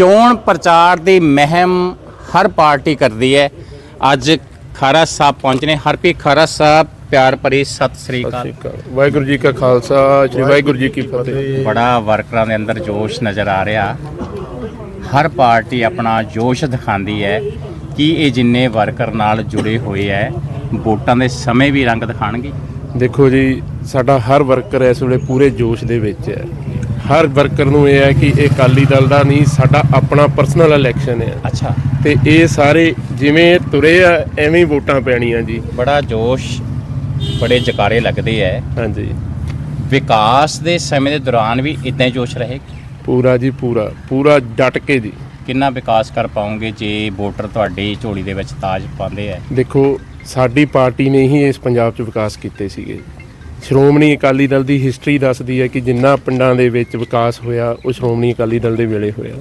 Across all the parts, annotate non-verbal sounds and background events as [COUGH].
ਚੋਣ ਪ੍ਰਚਾਰ ਦੀ ਮਹਿਮ ਹਰ ਪਾਰਟੀ ਕਰਦੀ ਹੈ। ਅੱਜ ਖਾਰਾ ਸਾਹਿਬ ਪਹੁੰਚੇ ਨੇ। ਹਰਪ੍ਰੀਤ ਖਾਰਾ ਸਾਹਿਬ ਪਿਆਰ ਭਰੀ ਸਤਿ ਸ੍ਰੀ ਅਕਾਲ। ਵਾਹਿਗੁਰੂ ਜੀ ਕਾ ਖਾਲਸਾ ਸ੍ਰੀ ਵਾਹਿਗੁਰੂ ਜੀ ਕੀ ਫਤਿਹ। ਬੜਾ ਵਰਕਰਾਂ ਦੇ ਅੰਦਰ ਜੋਸ਼ ਨਜ਼ਰ ਆ ਰਿਹਾ। ਹਰ ਪਾਰਟੀ ਆਪਣਾ ਜੋਸ਼ ਦਿਖਾਉਂਦੀ ਹੈ ਕਿ ਇਹ ਜਿੰਨੇ ਵਰਕਰ ਨਾਲ ਜੁੜੇ ਹੋਏ ਹੈ ਵੋਟਾਂ ਦੇ ਸਮੇਂ ਵੀ ਰੰਗ ਦਿਖਾਣਗੇ ਦੇਖੋ ਜੀ ਸਾਡਾ ਹਰ ਵਰਕਰ ਇਸ ਵੇਲੇ ਪੂਰੇ ਜੋਸ਼ ਦੇ ਵਿੱਚ ਹੈ। ਹਰ ਵਰਕਰ ਨੂੰ ਇਹ ਹੈ ਕਿ ਇਹ ਅਕਾਲੀ ਦਲ ਦਾ ਨਹੀਂ ਸਾਡਾ ਆਪਣਾ ਪਰਸਨਲ ਇਲੈਕਸ਼ਨ ਹੈ। ਅੱਛਾ। ਤੇ ਇਹ ਸਾਰੇ ਜਿਵੇਂ ਤੁਰੇ ਆ ਐਵੇਂ ਹੀ ਵੋਟਾਂ ਪੈਣੀਆਂ ਜੀ। ਬੜਾ ਜੋਸ਼ ਬੜੇ ਜਕਾਰੇ ਲੱਗਦੇ ਹੈ ਹਾਂਜੀ। ਵਿਕਾਸ ਦੇ ਸਮੇਂ ਦੇ ਦੌਰਾਨ ਵੀ ਇਦਾਂ ਹੀ ਜੋਸ਼ ਰਹੇਗਾ ਪੂਰਾ ਜੀ ਪੂਰਾ ਪੂਰਾ ਡਟ ਕੇ ਜੀ। ਕਿੰਨਾ ਵਿਕਾਸ ਕਰ ਪਾਉਂਗੇ ਜੇ ਵੋਟਰ ਤੁਹਾਡੀ ਝੋਲੀ ਦੇ ਵਿੱਚ ਤਾਜ ਪਾਉਂਦੇ ਹੈ ਦੇਖੋ ਸਾਡੀ ਪਾਰਟੀ ਨੇ ਹੀ ਇਸ ਪੰਜਾਬ 'ਚ ਵਿਕਾਸ ਕੀਤੇ ਸੀਗੇ। ਸ਼੍ਰੋਮਣੀ ਅਕਾਲੀ ਦਲ ਦੀ ਹਿਸਟਰੀ ਦੱਸਦੀ ਹੈ ਕਿ ਜਿੰਨਾ ਪਿੰਡਾਂ ਦੇ ਵਿੱਚ ਵਿਕਾਸ ਹੋਇਆ ਉਹ ਸ਼੍ਰੋਮਣੀ ਅਕਾਲੀ ਦਲ ਦੇ ਵੇਲੇ ਹੋਇਆ।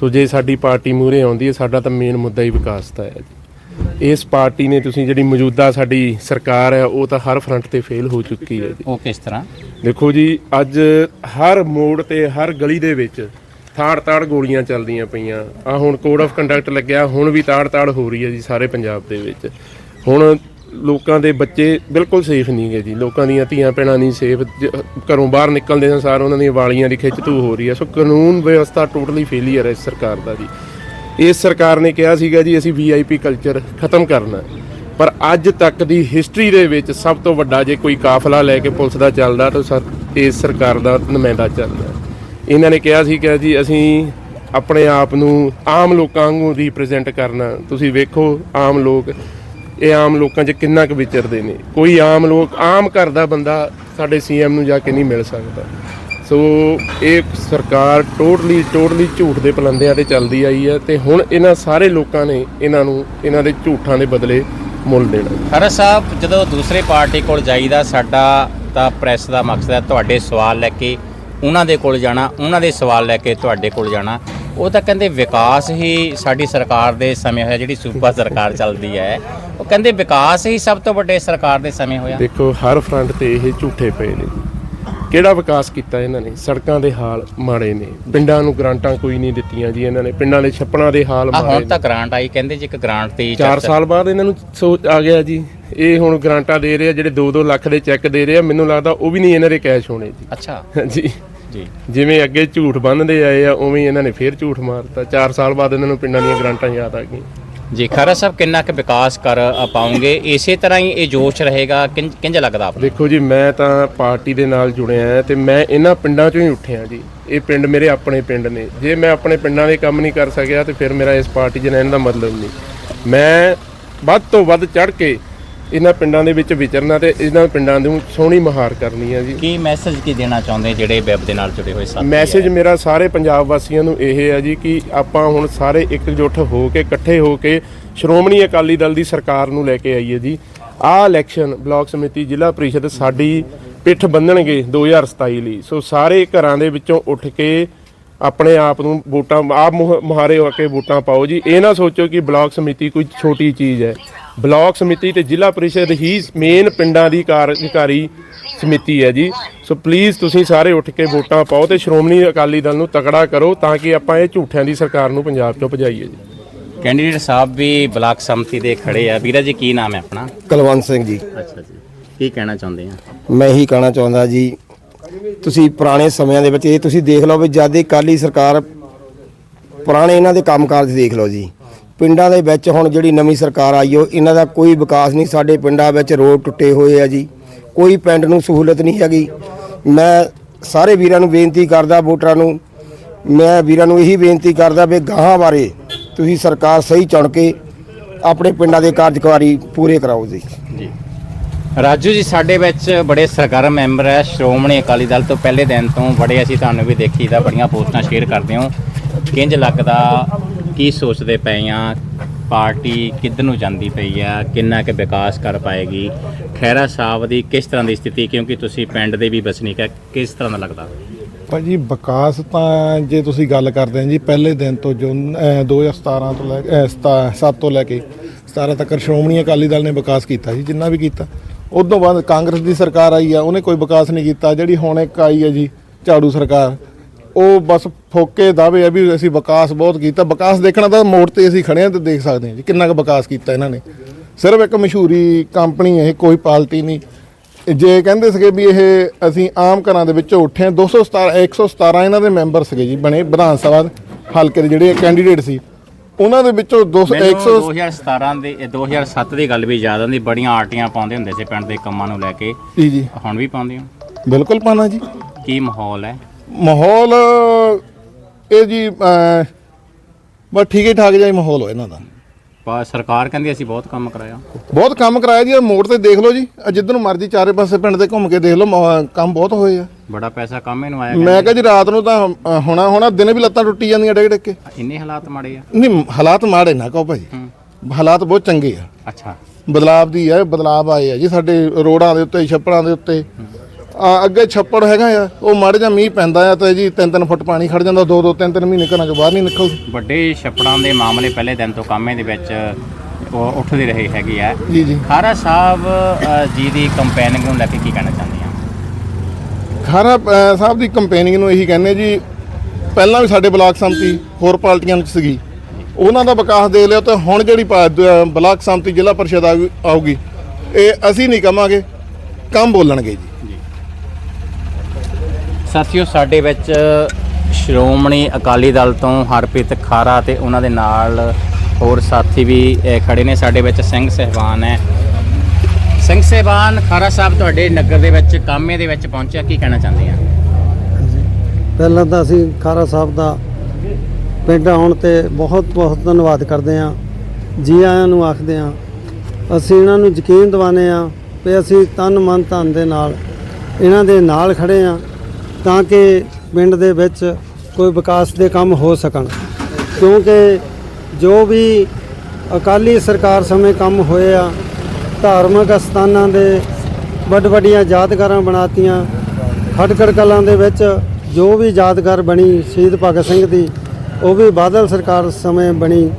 ਤੋ ਜੇ ਸਾਡੀ ਪਾਰਟੀ ਮੂਹਰੇ ਆਉਂਦੀ ਹੈ ਸਾਡਾ ਤਾਂ ਮੇਨ ਮੁੱਦਾ ਹੀ ਵਿਕਾਸ ਦਾ ਹੈ ਜੀ। ਇਸ ਪਾਰਟੀ ਨੇ ਤੁਸੀਂ ਜਿਹੜੀ ਮੌਜੂਦਾ ਸਾਡੀ ਸਰਕਾਰ ਹੈ ਉਹ ਤਾਂ ਹਰ ਫਰੰਟ ਤੇ ਫੇਲ ਹੋ ਚੁੱਕੀ ਹੈ ਜੀ। ਉਹ ਕਿਸ ਤਰ੍ਹਾਂ? ਦੇਖੋ ਜੀ ਅੱਜ ਹਰ ਮੋੜ ਤੇ ਹਰ ਗਲੀ ਦੇ ਵਿੱਚ ਥਾੜ ਤਾੜ ਗੋਲੀਆਂ ਚੱਲਦੀਆਂ ਪਈਆਂ। ਆ ਹੁਣ ਕੋਡ ਆਫ ਕੰਡਕਟ ਲੱਗਿਆ ਹੁਣ ਵੀ ਤਾੜ ਤਾੜ ਹੋ ਰਹੀ ਹੈ ਜੀ ਸਾਰੇ ਪੰਜਾਬ ਦੇ ਵਿੱਚ। ਹੁਣ ਲੋਕਾਂ ਦੇ ਬੱਚੇ ਬਿਲਕੁਲ ਸੇਫ ਨਹੀਂ ਗਏ ਜੀ। ਲੋਕਾਂ ਦੀਆਂ ਧੀਆਂ ਭੈਣਾਂ ਨਹੀਂ ਸੇਫ ਘਰੋਂ ਬਾਹਰ ਨਿਕਲਦੇ ਹਾਂ ਸਾਰ ਉਹਨਾਂ ਦੀਆਂ ਵਾਲੀਆਂ ਦੀ ਖਿੱਚ ਧੂ ਹੋ ਰਹੀ ਹੈ। ਸੋ ਕਾਨੂੰਨ ਵਿਵਸਥਾ ਟੋਟਲੀ ਫੇਲੀਅਰ ਹੈ ਇਸ ਸਰਕਾਰ ਦਾ ਜੀ। ਇਸ ਸਰਕਾਰ ਨੇ ਕਿਹਾ ਸੀਗਾ ਜੀ, ਅਸੀਂ ਵੀਆਈਪੀ ਕਲਚਰ ਖਤਮ ਕਰਨਾ ਪਰ ਅੱਜ ਤੱਕ ਦੀ ਹਿਸਟਰੀ ਦੇ ਵਿੱਚ ਸਭ ਤੋਂ ਵੱਡਾ ਜੇ ਕੋਈ ਕਾਫਲਾ ਲੈ ਕੇ ਪੁਲਿਸ ਦਾ ਚੱਲਦਾ ਤਾਂ ਸਰ, ਇਸ ਸਰਕਾਰ ਦਾ ਨੁਮਾਇੰਦਾ ਚੱਲਦਾ ਇਹਨਾਂ ਨੇ ਕਿਹਾ ਸੀ ਕਿ ਜੀ, ਅਸੀਂ ਆਪਣੇ ਆਪ ਨੂੰ ਆਮ ਲੋਕਾਂ ਵਾਂਗੂ ਰਿਪਰੈਜ਼ੈਂਟ ਕਰਨਾ ਤੁਸੀਂ ਵੇਖੋ ਆਮ ਲੋਕ ਇਹ ਆਮ ਲੋਕਾਂ 'ਚ ਕਿੰਨਾ ਕੁ ਵਿਚਰਦੇ ਨੇ? ਕੋਈ ਆਮ ਲੋਕ ਆਮ ਘਰ ਦਾ ਬੰਦਾ ਸਾਡੇ ਸੀਐਮ ਨੂੰ ਜਾ ਕੇ ਨਹੀਂ ਮਿਲ ਸਕਦਾ। ਸੋ ਇਹ ਸਰਕਾਰ ਟੋਟਲੀ ਟੋਟਲੀ ਝੂਠ ਦੇ ਪਲੰਦਿਆਂ ਤੇ ਚੱਲਦੀ ਆਈ ਹੈ ਤੇ ਹੁਣ ਇਹਨਾਂ ਸਾਰੇ ਲੋਕਾਂ ਨੇ ਇਹਨਾਂ ਨੂੰ ਇਹਨਾਂ ਦੇ ਝੂਠਾਂ ਦੇ ਬਦਲੇ ਮੁੱਲ ਦੇਣਾ। ਖਰਾ ਸਾਹਿਬ ਜਦੋਂ ਦੂਸਰੇ ਪਾਰਟੀ ਕੋਲ ਜਾਈਦਾ ਸਾਡਾ ਤਾਂ ਪ੍ਰੈਸ ਦਾ ਮਕਸਦ ਹੈ ਤੁਹਾਡੇ ਸਵਾਲ ਲੈ ਕੇ ਉਹਨਾਂ ਦੇ ਕੋਲ ਜਾਣਾ ਉਹਨਾਂ ਦੇ ਸਵਾਲ ਲੈ ਕੇ ਤੁਹਾਡੇ ਕੋਲ ਜਾਣਾ। ਉਹ ਤਾਂ ਕਹਿੰਦੇ ਵਿਕਾਸ ਹੀ ਸਾਡੀ ਸਰਕਾਰ ਦੇ ਸਮੇਂ ਹੋਇਆ ਜਿਹੜੀ ਸੂਬਾ [LAUGHS] ਸਰਕਾਰ ਚੱਲਦੀ ਹੈ। ਉਹ ਕਹਿੰਦੇ ਵਿਕਾਸ ਹੀ ਸਭ ਤੋਂ ਵੱਡੇ ਸਰਕਾਰ ਦੇ ਸਮੇਂ ਹੋਇਆ। ਦੇਖੋ ਹਰ ਫਰੰਟ ਤੇ ਇਹ ਝੂਠੇ ਪਏ ਨੇ। ਕਿਹੜਾ ਵਿਕਾਸ ਕੀਤਾ ਇਹਨਾਂ ਨੇ? ਸੜਕਾਂ ਦੇ ਹਾਲ ਮਾੜੇ ਨੇ। ਪਿੰਡਾਂ ਨੂੰ ਗ੍ਰਾਂਟਾਂ ਕੋਈ ਨਹੀਂ ਦਿੱਤੀਆਂ ਜੀ ਇਹਨਾਂ ਨੇ। ਪਿੰਡਾਂ ਦੇ ਛੱਪੜਾਂ ਦੇ ਹਾਲ ਆ ਮਾੜੇ ਹੁਣ ਨੇ। ਤਾਂ ਗ੍ਰਾਂਟ ਆਈ ਕਹਿੰਦੇ ਜੀ ਇੱਕ ਗ੍ਰਾਂਟ ਤੇ ਹੀ 4 ਚਰਚਾ- ਸਾਲ ਬਾਅਦ ਇਹਨਾਂ ਨੂੰ ਸੋਚ ਆ ਗਿਆ ਜੀ। ਇਹ ਹੁਣ ਗ੍ਰਾਂਟਾਂ ਦੇ ਰਹੇ ਆ ਜਿਹੜੇ 2-2 ਲੱਖ ਦੇ ਚੈੱਕ ਦੇ ਰਹੇ ਆ ਮੈਨੂੰ ਲੱਗਦਾ ਉਹ ਵੀ ਨਹੀਂ ਇਹਨਾਂ ਦੇ ਕੈਸ਼ ਹੋਣੇ ਜੀ। ਅੱਛਾ। [LAUGHS] ਜੀ। ਜੀ। ਜਿਵੇਂ ਅੱਗੇ ਝੂਠ ਬੰਨਦੇ ਆਏ ਆ ਉਵੇਂ ਹੀ ਇਹਨਾਂ ਨੇ ਫੇਰ ਝੂਠ ਮਾਰਤਾ। 4 ਸਾਲ ਬਾਅਦ ਇਹਨਾਂ ਨੂੰ ਪਿੰਡਾਂ ਦੀਆਂ ਗ੍ਰਾਂਟਾਂ ਯਾਦ ਆ ਗਈਆਂ। ਜੀ ਖਰਾ ਸਾਹਿਬ ਕਿੰਨਾ ਕੁ ਵਿਕਾਸ ਕਰ ਪਾਉਂਗੇ? ਇਸੇ ਤਰ੍ਹਾਂ ਹੀ ਇਹ ਜੋਸ਼ ਰਹੇਗਾ, ਕਿੰਜ ਕਿੰਜ ਲੱਗਦਾ ਆਪ ਦੇਖੋ ਜੀ, ਮੈਂ ਤਾਂ ਪਾਰਟੀ ਦੇ ਨਾਲ ਜੁੜਿਆ ਹਾਂ ਤੇ ਮੈਂ ਇਹਨਾਂ ਪਿੰਡਾਂ ਚੋਂ ਹੀ ਉੱਠਿਆ ਜੀ। ਇਹ ਪਿੰਡ ਮੇਰੇ ਆਪਣੇ ਪਿੰਡ ਨੇ। ਜੇ ਮੈਂ ਆਪਣੇ ਪਿੰਡਾਂ ਦੇ ਕੰਮ ਨਹੀਂ ਕਰ ਸਕਿਆ ਤੇ ਫਿਰ ਮੇਰਾ ਇਸ ਪਾਰਟੀ 'ਚ ਰਹਿਣ ਦਾ ਮਤਲਬ ਨਹੀਂ। ਮੈਂ ਵੱਧ ਤੋਂ ਵੱਧ ਚੜ ਕੇ ਇਹਨਾਂ ਪਿੰਡਾਂ ਦੇ ਵਿੱਚ ਵਿਚਰਨਾ ਤੇ ਇਹਨਾਂ ਪਿੰਡਾਂ ਨੂੰ ਸੋਹਣੀ ਮਹਾਰ ਕਰਨੀ ਹੈ ਜੀ। ਕੀ ਮੈਸੇਜ ਕੀ ਦੇਣਾ ਚਾਹੁੰਦੇ ਜਿਹੜੇ ਵੈਬ ਦੇ ਨਾਲ ਜੁੜੇ ਹੋਏ ਸਾਥੀ ਮੈਸੇਜ? ਮੇਰਾ ਸਾਰੇ ਪੰਜਾਬ ਵਾਸੀਆਂ ਨੂੰ ਇਹ ਹੈ ਜੀ ਕਿ ਆਪਾਂ ਹੁਣ ਸਾਰੇ ਇਕਜੁੱਟ ਹੋ ਕੇ ਇਕੱਠੇ ਹੋ ਕੇ ਸ਼੍ਰੋਮਣੀ ਅਕਾਲੀ ਦਲ ਦੀ ਸਰਕਾਰ ਨੂੰ ਲੈ ਕੇ ਆਈਏ ਜੀ। ਆਹ ਇਲੈਕਸ਼ਨ ਬਲਾਕ ਸਮਿਤੀ ਜ਼ਿਲ੍ਹਾ ਪ੍ਰੀਸ਼ਦ ਸਾਡੀ ਪਿੱਠ ਬੰਨਣਗੇ 2027 ਲਈ। ਸੋ ਸਾਰੇ ਘਰਾਂ ਦੇ ਵਿੱਚੋਂ ਉੱਠ ਕੇ ਆਪਣੇ ਆਪ ਨੂੰ ਵੋਟਾਂ ਆਪ ਮੁਹ- ਮੁਹਾਰੇ ਹੋ ਕੇ ਵੋਟਾਂ ਪਾਓ ਜੀ। ਇਹ ਨਾ ਸੋਚੋ ਕਿ ਬਲਾਕ ਸਮਿਤੀ ਕੋਈ ਛੋਟੀ ਚੀਜ਼ ਹੈ। ਬਲਾਕ ਸਮਿਤੀ ਤੇ ਜ਼ਿਲ੍ਹਾ ਪ੍ਰੀਸ਼ਦ ਹੀ ਮੇਨ ਪਿੰਡਾਂ ਦੀ ਕਾਰਜਕਾਰੀ ਸਮਿਤੀ ਹੈ ਜੀ। ਸੋ ਪਲੀਜ਼ ਤੁਸੀਂ ਸਾਰੇ ਉੱਠ ਕੇ ਵੋਟਾਂ ਪਾਓ ਤੇ ਸ਼੍ਰੋਮਣੀ ਅਕਾਲੀ ਦਲ ਨੂੰ ਤਕੜਾ ਕਰੋ ਤਾਂ ਕਿ ਆਪਾਂ ਇਹ ਝੂਠਿਆਂ ਦੀ ਸਰਕਾਰ ਨੂੰ ਪੰਜਾਬ ਚੋਂ ਭਜਾਈਏ ਜੀ। ਕੈਂਡੀਡੇਟ ਸਾਹਿਬ ਵੀ ਬਲਾਕ ਸੰਮਤੀ ਦੇ ਖੜੇ ਆ। ਵੀਰਾ ਜੀ ਕੀ ਨਾਮ ਹੈ ਆਪਣਾ? ਕੁਲਵੰਤ ਸਿੰਘ ਜੀ। ਅੱਛਾ ਜੀ। ਕੀ ਕਹਿਣਾ ਚਾਹੁੰਦੇ ਆ? ਮੈਂ ਇਹੀ ਕਹਿਣਾ ਚਾਹੁੰਦਾ ਜੀ ਤੁਸੀਂ ਪੁਰਾਣੇ ਸਮਿਆਂ ਦੇ ਵਿੱਚ ਇਹ ਤੁਸੀਂ ਦੇਖ ਲਓ ਵੀ ਜਦ ਦੀ ਕਾਲੀ ਸਰਕਾਰ ਪੁਰਾਣੇ ਇਹਨਾਂ ਦੇ ਕੰਮਕਾਜ ਦੇਖ ਲਓ ਜੀ। ਪਿੰਡਾਂ ਦੇ ਵਿੱਚ ਹੁਣ ਜਿਹੜੀ ਨਵੀਂ ਸਰਕਾਰ ਆਈ ਹੋ ਇਹਨਾਂ ਦਾ ਕੋਈ ਵਿਕਾਸ ਨਹੀਂ, ਸਾਡੇ ਪਿੰਡਾਂ ਵਿੱਚ ਰੋਡ ਟੁੱਟੇ ਹੋਏ ਆ ਜੀ। ਕੋਈ ਪਿੰਡ ਨੂੰ ਸਹੂਲਤ ਨਹੀਂ ਹੈਗੀ। ਮੈਂ ਸਾਰੇ ਵੀਰਾਂ ਨੂੰ ਬੇਨਤੀ ਕਰਦਾ ਵੋਟਰਾਂ ਨੂੰ, ਮੈਂ ਵੀਰਾਂ ਨੂੰ ਇਹੀ ਬੇਨਤੀ ਕਰਦਾ ਵੀ ਗਾਹਾਂ ਬਾਰੇ ਤੁਸੀਂ ਸਰਕਾਰ ਸਹੀ ਚੁਣ ਕੇ ਆਪਣੇ ਪਿੰਡਾਂ ਦੇ ਕਾਰਜਕਾਰੀ ਪੂਰੇ ਕਰਾਓ ਜੀ। ਜੀ। ਰਾਜੂ ਜੀ, ਸਾਡੇ ਵਿੱਚ ਬੜੇ ਸਰਗਰਮ ਮੈਂਬਰ ਹੈ, ਸ਼੍ਰੋਮਣੀ ਅਕਾਲੀ ਦਲ ਤੋਂ ਪਹਿਲੇ ਦਿਨ ਤੋਂ ਬੜੇ ਅਸੀਂ ਤੁਹਾਨੂੰ ਵੀ ਦੇਖੀਦਾ ਬੜੀਆਂ ਪੋਸਟਾਂ ਸ਼ੇਅਰ ਕਰਦੇ ਹੋ। ਕਿੰਜ ਲੱਗਦਾ ਕੀ ਸੋਚਦੇ ਪਏ ਆ? ਪਾਰਟੀ ਕਿੱਧਰ ਨੂੰ ਜਾਂਦੀ ਪਈ ਆ? ਕਿੰਨਾ ਕੁ ਵਿਕਾਸ ਕਰ ਪਾਏਗੀ? ਖੈਰਾ ਸਾਹਿਬ ਦੀ ਕਿਸ ਤਰ੍ਹਾਂ ਦੀ ਸਥਿਤੀ? ਕਿਉਂਕਿ ਤੁਸੀਂ ਪਿੰਡ ਦੇ ਵੀ ਵਸਨੀਕ ਹੈ ਕਿਸ ਤਰ੍ਹਾਂ ਦਾ ਲੱਗਦਾ? ਭਾਜੀ ਵਿਕਾਸ ਤਾਂ ਜੇ ਤੁਸੀਂ ਗੱਲ ਕਰਦੇ ਹੋ ਜੀ ਪਹਿਲੇ ਦਿਨ ਤੋਂ ਜੋ ਅਹ, 2017 ਤੋਂ ਲੈ ਕੇ 7 ਤੋਂ ਲੈ ਕੇ 17 ਤੱਕ ਸ਼੍ਰੋਮਣੀ ਅਕਾਲੀ ਦਲ ਨੇ ਵਿਕਾਸ ਕੀਤਾ ਜੀ ਜਿੰਨਾ ਵੀ ਕੀਤਾ। ਉਦੋਂ ਬਾਅਦ ਕਾਂਗਰਸ ਦੀ ਸਰਕਾਰ ਆਈ ਆ ਉਹਨੇ ਕੋਈ ਵਿਕਾਸ ਨਹੀਂ ਕੀਤਾ। ਜਿਹੜੀ ਹੁਣ ਇੱਕ ਆਈ ਹੈ ਜੀ ਝਾੜੂ ਸਰਕਾਰ ਉਹ ਬਸ ਫੋਕੇ ਦਾਅਵੇ ਆ ਵੀ ਅਸੀਂ ਵਿਕਾਸ ਬਹੁਤ ਕੀਤਾ। ਵਿਕਾਸ ਦੇਖਣਾ ਤਾਂ ਮੋੜ ਤੇ ਅਸੀਂ ਖੜੇ ਆ ਤੇ ਦੇਖ ਸਕਦੇ ਹਾਂ ਜੀ ਕਿੰਨਾ ਕੁ ਵਿਕਾਸ ਕੀਤਾ ਇਹਨਾਂ ਨੇ। ਸਿਰਫ ਇੱਕ ਮਸ਼ਹੂਰੀ ਕੰਪਨੀ ਇਹ ਕੋਈ ਪਾਰਟੀ ਨਹੀਂ। ਜੇ ਕਹਿੰਦੇ ਸੀਗੇ ਵੀ ਇਹ ਅਸੀਂ ਆਮ ਘਰਾਂ ਦੇ ਵਿੱਚੋਂ ਉੱਠੇ ਹਾਂ 217 117 ਇਹਨਾਂ ਦੇ ਮੈਂਬਰ ਸੀਗੇ ਜੀ ਬਣੇ ਵਿਧਾਨ ਸਭਾ ਹਲਕੇ ਦੇ ਜਿਹੜੇ ਕੈਂਡੀਡੇਟ ਸੀ। ਉਹਨਾਂ ਦੇ ਵਿੱਚੋਂ 200 ਮੈਨੂੰ 100 2017 ਦੇ ਇਹ 2007 ਦੀ ਗੱਲ ਵੀ ਯਾਦ ਆਉਂਦੀ ਬੜੀਆਂ ਆਰਟੀਆਂ ਪਾਉਂਦੇ ਹੁੰਦੇ ਸੀ ਪਿੰਡ ਦੇ ਕੰਮਾਂ ਨੂੰ ਲੈ ਕੇ। ਜੀ ਜੀ। ਹੁਣ ਵੀ ਪਾਉਂਦੇ ਹੋ? ਬਿਲਕੁਲ ਪਾਣਾ ਜੀ। ਕੀ ਮਾਹੌਲ ਹੈ? ਮਾਹੌਲ ਇਹ ਜੀ ਬਸ ਠੀਕ ਹੀ ਠਾਕ ਹੀ ਮਾਹੌਲ ਹੋ ਇਹਨਾਂ ਦਾ। ਪਾ ਸਰਕਾਰ ਕਹਿੰਦੀ ਅਸੀਂ ਬਹੁਤ ਕੰਮ ਕਰਾਇਆ। ਬਹੁਤ ਕੰਮ ਕਰਾਇਆ ਜੀ ਇਹ ਮੋੜ ਤੇ ਦੇਖ ਲਓ ਜੀ ਆਹ ਜਿੱਧਰ ਨੂੰ ਮਰਜ਼ੀ ਚਾਰੇ ਪਾਸੇ ਪਿੰਡ ਦੇ ਘੁੰਮ ਕੇ ਦੇਖ ਲਓ ਮ- ਕੰਮ ਬਹੁਤ ਹੋਏ ਆ। ਬੜਾ ਪੈਸਾ ਕੰਮ ਇਹਨੂੰ ਆਇਆ ਮੈਂ ਕਿਹਾ ਜੀ ਰਾਤ ਨੂੰ ਤਾਂ ਹੋਣਾ ਹੋਣਾ ਦਿਨੇ ਵੀ ਲੱਤਾਂ ਟੁੱਟੀ ਜਾਂਦੀਆਂ ਡਿੱਗ ਡਿੱਗ ਕੇ। ਇੰਨੇ ਹਾਲਾਤ ਮਾੜੇ ਆ। ਨਹੀਂ ਹਾਲਾਤ ਮਾੜੇ ਨਾ ਕਹੋ ਭਾਜੀ ਹੂੰ। ਹਾਲਾਤ ਬਹੁਤ ਚੰਗੇ ਆ। ਅੱਛਾ। ਬਦਲਾਵ ਦੀ ਹੈ ਬਦਲਾਵ ਆਏ ਆ ਜੀ ਸਾਡੇ ਰੋਡਾਂ ਦੇ ਉੱਤੇ ਛੱਪੜਾਂ ਦੇ ਉੱਤੇ। ਆ, ਅੱਗੇ ਛੱਪੜ ਹੈਗਾ ਆ ਉਹ ਮਾੜਾ ਜਿਹਾ ਮੀਂਹ ਪੈਂਦਾ ਆ ਤਾਂ ਜੀ 3-3 ਫੁੱਟ ਪਾਣੀ ਖੜ ਜਾਂਦਾ 2-2 3-3 ਮਹੀਨੇ ਘਰਾਂ ਚੋਂ ਬਾਹਰ ਨਹੀਂ ਨਿਕਲਦੇ। ਵੱਡੇ ਛੱਪੜਾਂ ਦੇ ਮਾਮਲੇ ਪਹਿਲੇ ਦਿਨ ਤੋਂ ਕਾਮੇ ਦੇ ਵਿੱਚ ਉਹ ਉੱਠਦੇ ਰਹੇ ਹੈਗੇ ਆ। ਜੀ ਜੀ। ਖਾਰਾ ਸਾਹਿਬ ਅ, ਜੀ ਦੀ ਕੰਪੇਨਿੰਗ ਨੂੰ ਲੈ ਕੇ ਕੀ ਕਹਿਣਾ ਚਾਹੁੰਦੇ ਆ? ਖਾਰਾ ਸਾਹਿਬ ਦੀ ਕੰਪੇਨਿੰਗ ਨੂੰ ਇਹੀ ਕਹਿੰਦੇ ਜੀ ਪਹਿਲਾਂ ਵੀ ਸਾਡੇ ਬਲਾਕ ਸੰਮਤੀ ਹੋਰ ਪਾਰਟੀਆਂ ਵਿੱਚ ਸੀਗੀ। ਉਹਨਾਂ ਦਾ ਵਿਕਾਸ ਦੇਖ ਲਿਆ ਤੇ ਹੁਣ ਜਿਹੜੀ ਪਾ- ਦ- ਬਲਾਕ ਸੰਮਤੀ ਜ਼ਿਲ੍ਹਾ ਪਰਿਸ਼ਦ ਆਊ- ਆਊਗੀ ਇਹ ਅਸੀਂ ਨਹੀਂ ਕਵਾਂਗੇ ਕੰਮ ਬੋਲਣਗੇ ਜੀ। ਸਾਥੀਓ ਸਾਡੇ ਵਿੱਚ ਸ਼੍ਰੋਮਣੀ ਅਕਾਲੀ ਦਲ ਤੋਂ ਹਰਪ੍ਰੀਤ ਖਾਰਾ ਤੇ ਉਹਨਾਂ ਦੇ ਨਾਲ ਹੋਰ ਸਾਥੀ ਵੀ ਅ, ਖੜੇ ਨੇ। ਸਾਡੇ ਵਿੱਚ ਸਿੰਘ ਸਹਿਬਾਨ ਹੈ। ਸਿੰਘ ਸਹਿਬਾਨ ਖਾਰਾ ਸਾਹਿਬ ਤੁਹਾਡੇ ਨਗਰ ਦੇ ਵਿੱਚ ਕਾਮੇ ਦੇ ਵਿੱਚ ਪਹੁੰਚਿਆ। ਕੀ ਕਹਿਣਾ ਚਾਹੁੰਦੇ ਆ? ਪਹਿਲਾਂ ਤਾਂ ਅਸੀਂ ਖਾਰਾ ਸਾਹਿਬ ਦਾ ਪਿੰਡ ਆਉਣ ਤੇ ਬਹੁਤ ਬਹੁਤ ਧੰਨਵਾਦ ਕਰਦੇ ਹਾਂ। ਜੀ ਆਇਆਂ ਨੂੰ ਆਖਦੇ ਹਾਂ ਅਸੀਂ ਇਹਨਾਂ ਨੂੰ ਯਕੀਨ ਦਿਵਾਉਂਦੇ ਹਾਂ ਕਿ ਅਸੀਂ ਤਨ ਮਨ ਧਨ ਦੇ ਨਾਲ ਇਹਨਾਂ ਦੇ ਨਾਲ ਖੜੇ ਹਾਂ। ਤਾਂ ਕਿ ਪਿੰਡ ਦੇ ਵਿੱਚ ਕੋਈ ਵਿਕਾਸ ਦੇ ਕੰਮ ਹੋ ਸਕਣ। ਕਿਉਂਕਿ ਜੋ ਵੀ ਅਕਾਲੀ ਸਰਕਾਰ ਸਮੇਂ ਕੰਮ ਹੋਏ ਆ ਧਾਰਮਿਕ ਅਸਥਾਨਾਂ ਦੇ ਵੱਡ ਵੱਡੀਆਂ ਯਾਦਗਾਰਾਂ ਬਣਾਤੀਆਂ ਖਟਕੜ ਕਲਾਂ ਦੇ ਵਿੱਚ ਜੋ ਵੀ ਯਾਦਗਾਰ ਬਣੀ ਸ਼ਹੀਦ ਭਗਤ ਸਿੰਘ ਦੀ ਉਹ ਵੀ ਬਾਦਲ ਸਰਕਾਰ ਸਮੇਂ ਬਣੀ।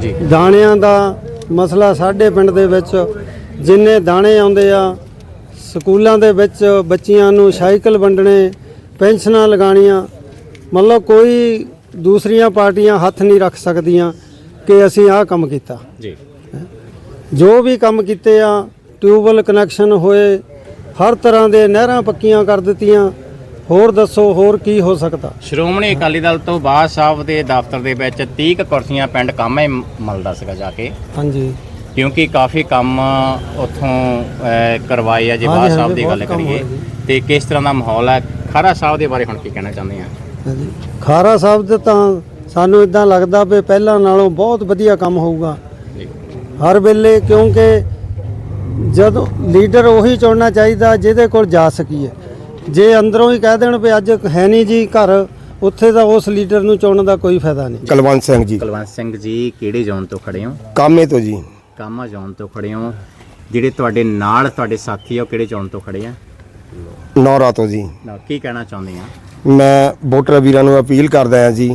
ਜੀ। ਦਾਣਿਆਂ ਦਾ ਮਸਲਾ ਸਾਡੇ ਪਿੰਡ ਦੇ ਵਿੱਚ ਜਿੰਨੇ ਦਾਣੇ ਆਉਂਦੇ ਆ ਸਕੂਲਾਂ ਦੇ ਵਿੱਚ ਬੱਚੀਆਂ ਨੂੰ ਸਾਈਕਲ ਵੰਡਣੇ ਪੈਨਸ਼ਨਾਂ ਲਗਾਣੀਆਂ ਮਤਲਬ ਕੋਈ ਦੂਸਰੀਆਂ ਪਾਰਟੀਆਂ ਹੱਥ ਨਹੀਂ ਰੱਖ ਸਕਦੀਆਂ ਕਿ ਅਸੀਂ ਆਹ ਕੰਮ ਕੀਤਾ। ਜੀ। ਜੋ ਵੀ ਕੰਮ ਕੀਤੇ ਆ ਟਿਊਬਵੈੱਲ ਕਨੈਕਸ਼ਨ ਹੋਏ ਹਰ ਤਰ੍ਹਾਂ ਦੇ ਨਹਿਰਾਂ ਪੱਕੀਆਂ ਕਰ ਦਿੱਤੀਆਂ ਹੋਰ ਦੱਸੋ ਹੋਰ ਕੀ ਹੋ ਸਕਦਾ? ਸ਼੍ਰੋਮਣੀ ਅਕਾਲੀ ਦਲ ਤੋਂ ਬਾਦ ਸਾਹਿਬ ਦੇ ਦਫ਼ਤਰ ਦੇ ਵਿੱਚ 30 ਕੁ ਕੁਰਸੀਆਂ ਪਿੰਡ ਕਾਮੇ ਮਲਦਾ ਸੀਗਾ ਜਾ ਕੇ। ਹਾਂਜੀ। ਕਿਉਂਕਿ ਕਾਫੀ ਕੰਮ ਉੱਥੋਂ ਕਰਵਾਏ ਆ ਜੇ ਬਾਦ ਸਾਹਿਬ ਦੀ ਗੱਲ ਕਰੀਏ। ਤੇ ਕਿਸ ਤਰ੍ਹਾਂ ਦਾ ਮਾਹੌਲ ਹੈ? ਖਾਰਾ ਸਾਹਿਬ ਦੇ ਬਾਰੇ ਹੁਣ ਕੀ ਕਹਿਣਾ ਚਾਹੁੰਦੇ ਆ? ਹਾਂਜੀ। ਖਾਰਾ ਸਾਹਿਬ ਦੇ ਤਾਂ ਸਾਨੂੰ ਇਦਾਂ ਲੱਗਦਾ ਵੀ ਪਹਿਲਾਂ ਨਾਲੋਂ ਬਹੁਤ ਵਧੀਆ ਕੰਮ ਹੋਊਗਾ। ਹਰ ਵੇਲੇ ਕਿਉਂਕਿ ਜਦੋਂ ਲੀਡਰ ਉਹੀ ਚੁਣਨਾ ਚਾਹੀਦਾ ਜਿਹਦੇ ਕੋਲ ਜਾ ਸਕੀਏ। ਜੇ ਅੰਦਰੋਂ ਹੀ ਕਹਿ ਦੇਣ ਵੀ ਅੱਜ ਹੈ ਨਹੀਂ ਜੀ ਘਰ ਉੱਥੇ ਤਾਂ ਉਸ ਲੀਡਰ ਨੂੰ ਚੁਣਨ ਦਾ ਕੋਈ ਫਾਇਦਾ ਨਹੀਂ। ਕੁਲਵੰਤ ਸਿੰਘ ਜੀ। ਕੁਲਵੰਤ ਸਿੰਘ ਜੀ ਕਿਹੜੇ ਜ਼ੋਨ ਤੋਂ ਖੜੇ ਹੋ? ਕਾਮੇ ਤੋਂ ਜੀ। ਕਾਮਾ ਜ਼ੋਨ ਤੋਂ ਖੜੇ ਹੋ। ਜਿਹੜੇ ਤੁਹਾਡੇ ਨਾਲ ਤੁਹਾਡੇ ਸਾਥੀ ਆ ਉਹ ਕਿਹੜੇ ਜ਼ੋਨ ਤੋਂ ਖੜੇ ਆ? ਨੌਰਾ ਤੋਂ ਜੀ। ਨਾ ਕੀ ਕਹਿਣਾ ਚਾਹੁੰਦੇ ਆ? ਮੈਂ ਵੋਟਰ ਵੀਰਾਂ ਨੂੰ ਅਪੀਲ ਕਰਦਾ ਹਾਂ ਜੀ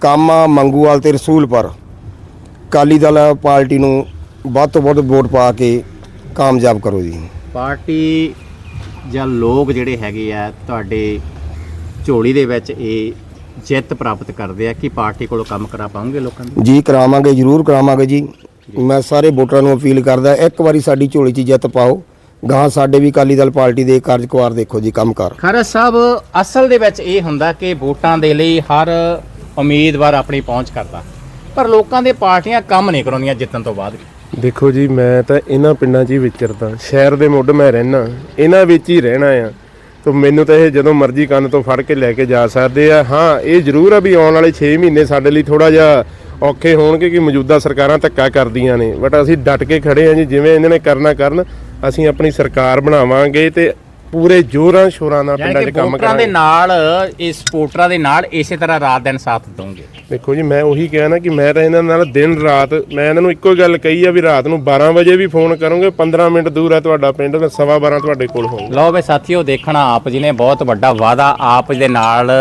ਕਾਮਾ ਮੰਗੂਵਾਲ ਤੇ ਰਸੂਲਪੁਰ। ਕਾਲੀ ਦਲ ਪਾਰਟੀ ਨੂੰ ਵੱਧ ਤੋਂ ਵੱਧ ਵੋਟ ਪਾ ਕੇ ਕਾਮਯਾਬ ਕਰੋ ਜੀ। ਪਾਰਟੀ ਜਾਂ ਲੋਕ ਜਿਹੜੇ ਹੈਗੇ ਆ ਤੁਹਾਡੇ ਝੋਲੀ ਦੇ ਵਿੱਚ ਇਹ ਜਿੱਤ ਪ੍ਰਾਪਤ ਕਰਦੇ ਆ ਕਿ ਪਾਰਟੀ ਕੋਲੋਂ ਕੰਮ ਕਰਾ ਪਾਉਂਗੇ ਲੋਕਾਂ ਨੂੰ ਜੀ ਕਰਾਵਾਂਗੇ ਜ਼ਰੂਰ ਕਰਾਵਾਂਗੇ ਜੀ। ਮੈਂ ਸਾਰੇ ਵੋਟਰਾਂ ਨੂੰ ਅਪੀਲ ਕਰਦਾ ਇੱਕ ਵਾਰੀ ਸਾਡੀ ਝੋਲੀ 'ਚ ਜਿੱਤ ਪਾਓ। ਗਾਂ ਸਾਡੇ ਵੀ ਕਾਲੀ ਦਲ ਪਾਰਟੀ ਦੇ ਕਾਰਜਕੁਆਰ ਦੇਖੋ ਜੀ ਕੰਮਕਾਰ। ਖਰਾ ਸਾਹਿਬ ਅਸਲ ਦੇ ਵਿੱਚ ਇਹ ਹੁੰਦਾ ਕਿ ਵੋਟਾਂ ਦੇ ਲਈ ਹਰ ਉਮੀਦਵਾਰ ਆਪਣੀ ਪਹੁੰਚ ਕਰਦਾ। ਪਰ ਲੋਕਾਂ ਦੇ ਪਾਰਟੀਆਂ ਕੰਮ ਨਹੀਂ ਕਰਾਉਂਦੀਆਂ ਜਿੱਤਣ ਤੋਂ ਬਾਅਦ ਵੀ। ਦੇਖੋ ਜੀ ਮੈਂ ਤਾਂ ਇਹਨਾਂ ਪਿੰਡਾਂ 'ਚ ਹੀ ਵਿਚਰਦਾ। ਸ਼ਹਿਰ ਦੇ ਮੁੱਢ ਮੈਂ ਰਹਿਣਾ ਇਹਨਾਂ ਵਿੱਚ ਹੀ ਰਹਿਣਾ ਆ। ਤਾਂ ਮੈਨੂੰ ਤਾਂ ਇਹ ਜਦੋਂ ਮਰਜ਼ੀ ਕੰਨ ਤੋਂ ਫੜ ਕੇ ਲੈ ਕੇ ਜਾ ਸਕਦੇ ਆ। ਹਾਂ, ਇਹ ਜ਼ਰੂਰ ਆ ਵੀ ਆਉਣ ਵਾਲੇ 6 ਮਹੀਨੇ ਸਾਡੇ ਲਈ ਥੋੜਾ ਜਿਹਾ ਔਖੇ ਹੋਣਗੇ ਕਿ ਮੌਜੂਦਾ ਸਰਕਾਰਾਂ ਧੱਕਾ ਕਰਦੀਆਂ ਨੇ। ਬਟ ਅਸੀਂ ਡਟ ਕੇ ਖੜੇ ਆ ਜੀ, ਜਿਵੇਂ ਇਹਨਾਂ ਨੇ ਕਰਨਾ ਕਰਨ, ਅਸੀਂ ਆਪਣੀ ਸਰਕਾਰ ਬਣਾਵਾਂਗੇ ਤੇ ਪੂਰੇ ਜੋਰਾਂ ਸ਼ੋਰਾਂ ਨਾਲ ਪਿੰਡਾਂ 'ਚ ਕੰਮ ਵੋਟਰਾਂ ਦੇ ਕਰਾਂਗੇ। ਨਾਲ ਇਸ ਸਪੋਰਟਰਾਂ ਦੇ ਨਾਲ ਇਸੇ ਤਰ੍ਹਾਂ ਰਾਤ ਦਿਨ ਸਾਥ ਦਵਾਂਗੇ ਦੇਖੋ ਜੀ ਮੈਂ ਉਹੀ ਕਿਹਾ ਨਾ ਕਿ ਮੈਂ ਤਾਂ ਇਹਨਾਂ ਨਾਲ ਦਿਨ ਰਾਤ ਮੈਂ ਇਹਨਾਂ ਨੂੰ ਇੱਕੋ ਹੀ ਗੱਲ ਕਹੀ ਆ ਵੀ ਰਾਤ ਨੂੰ 12 ਵਜੇ ਵੀ ਫੋਨ ਕਰੋਗੇ 15 ਮਿੰਟ ਦੂਰ ਹੈ ਤੁਹਾਡਾ ਪਿੰਡ ਮੈਂ ਸਵਾ 12 ਤੁਹਾਡੇ ਕੋਲ ਹੋਊਗਾ। ਲਓ ਵੇ ਸਾਥੀਓ ਦੇਖਣਾ ਆਪ ਜੀ ਨੇ ਬਹੁਤ ਵੱਡਾ ਵਾਅਦਾ ਆਪ ਦੇ ਨਾਲ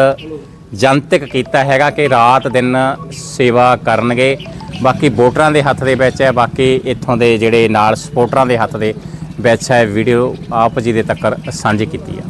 ਜਨਤਕ ਕੀਤਾ ਹੈਗਾ ਕਿ ਰਾਤ ਦਿਨ ਸੇਵਾ ਕਰਨਗੇ। ਬਾਕੀ ਵੋਟਰਾਂ ਦੇ ਹੱਥ ਦੇ ਵਿੱਚ ਹੈ ਬਾਕੀ ਇੱਥੋਂ ਦੇ ਜਿਹੜੇ ਨਾਲ ਸਪੋਰਟਰਾਂ ਦੇ ਹੱਥ ਦੇ ਵਿੱਚ ਹੈ ਵੀਡੀਓ ਆਪ ਜੀ ਦੇ ਤੱਕ ਸਾਂਝੀ ਕੀਤੀ ਆ।